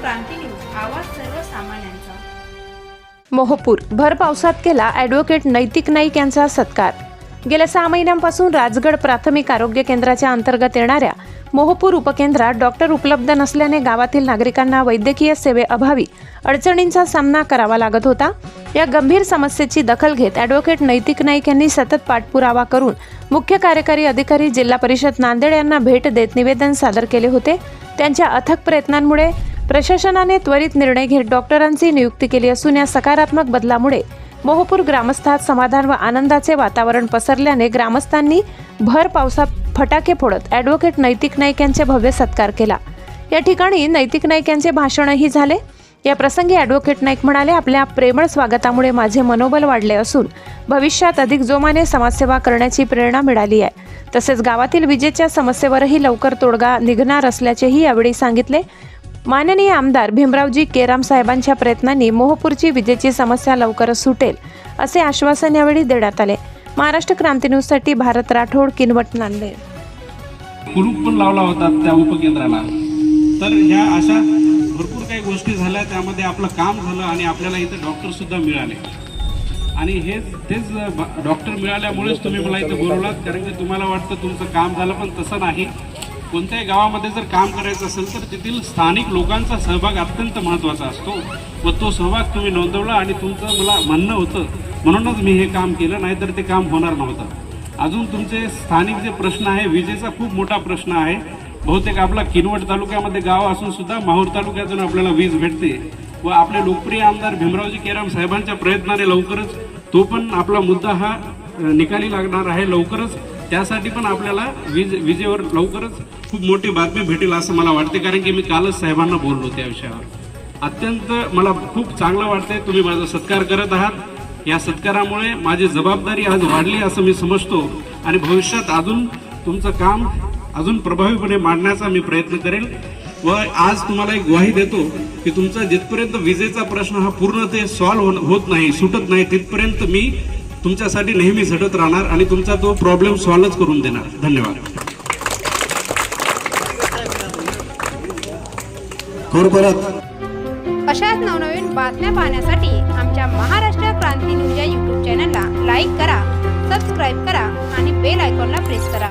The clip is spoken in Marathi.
क्रांती न्यूज आवाज सर्वसामान्यांचा. मोहपूर भर पावसात केला ॲडव्होकेट नैतिक नाईक यांचा सत्कार. गेल्या सहा महिन्यांपासून राजगड प्राथमिक आरोग्य केंद्राच्या अंतर्गत येणाऱ्या मोहपूर उपकेंद्रात डॉक्टर उपलब्ध नसल्याने गावातील नागरिकांना वैद्यकीय सेवेअभावी अडचणींचा सामना करावा लागत होता. या गंभीर समस्येची दखल घेत ॲडव्होकेट नैतिक नाईक यांनी सतत पाठपुरावा करून मुख्य कार्यकारी अधिकारी जिल्हा परिषद नांदेड यांना भेट देत निवेदन सादर केले होते. त्यांच्या अथक प्रयत्नांमुळे प्रशासनाने त्वरित निर्णय घेत डॉक्टरांची नियुक्ती केली असून या सकारात्मक बदलामुळे मोहपूर ग्रामस्थात समाधान व आनंदाचे वातावरण पसरल्याने ग्रामस्थांनी भर पावसात फटाके फोडत ॲडव्होकेट नैतिक नाईक यांचे भव्य सत्कार केला. या ठिकाणी नैतिक नाईक यांचे भाषणही झाले. या प्रसंगी ॲडव्होकेट नाईक म्हणाले आपल्या प्रेमळ स्वागतामुळे माझे मनोबल वाढले असून भविष्यात अधिक जोमाने समाजसेवा करण्याची प्रेरणा मिळाली आहे. तसेच गावातील विजेच्या समस्येवरही लवकर तोडगा निघणार असल्याचेही यावेळी सांगितले. माननीय आमदार भीमरावजी केराम साहेबांच्या प्रयत्नांनी मोहपूरची विजेची समस्या लवकरच सुटेल असे आश्वासन यावेळी देण्यात आले. महाराष्ट्र क्रांती न्यूजसाठी भारत राठोड किनवट नांदेड. कुलूप पण लावला होता त्या उपकेंद्राला. तर ह्या अशा भरपूर काही गोष्टी झाल्या त्यामध्ये आपलं काम झालं आणि आपल्याला इथं डॉक्टरसुद्धा मिळाले. आणि हे तेच ब- डॉक्टर मिळाल्यामुळेच तुम्ही मला इथं बोलवलात कारण की तुम्हाला वाटतं तुमचं काम झालं पण तसं नाही. कोणत्याही गावामध्ये जर काम करायचं असेल तर तेथील स्थानिक लोकांचा सहभाग अत्यंत महत्त्वाचा असतो. व तो सहभाग तुम्ही नोंदवला आणि तुमचं मला म्हणणं होतं म्हणूनच मी हे काम केलं नाहीतर ते काम होणार नव्हतं. अजून तुमचे स्थानिक जे प्रश्न आहे विजेचा खूप मोठा प्रश्न आहे. बहुतेक आपला किनवट तालुक्यामध्ये गाव असून सुद्धा माहूर तालुक्यातून आपल्याला वीज भेटते व आपले लोकप्रिय आमदार भीमरावजी केराम साहेबांच्या प्रयत्नाने लवकरच तो पण आपला मुद्दा हा निकाली लागणार आहे लवकरच. त्यासाठी पण आपल्याला वीज विजेवर लवकरच खूप मोठी बातमी भेटेल असं मला वाटते. कारण की मी कालच साहेबांना बोललो त्या विषयावर. अत्यंत मला खूप चांगलं वाटतंय तुम्ही माझा सत्कार करत आहात. या सत्कारामुळे माझी जबाबदारी आज वाढली असं मी समजतो. आणि भविष्यात अजून तुमचं काम अजून प्रभावीपणे मांडण्याचा मी प्रयत्न करेल. व आज तुम्हाला एक ग्वाही देतो की तुमचा जिथपर्यंत विजेचा प्रश्न हा पूर्ण ते सॉल्व्ह होत नाही सुटत नाही तिथपर्यंत मी तुमच्यासाठी नेहमी झटत राहणार आणि तुमचा तो प्रॉब्लेम सॉल्वच करून देणार. धन्यवाद. अशाच नवनवीन बातम्या पाहण्यासाठी आमच्या महाराष्ट्र क्रांती न्यूज या यूट्यूब चॅनलला लाईक करा सबस्क्राईब करा आणि बेल आयकॉनला प्रेस करा.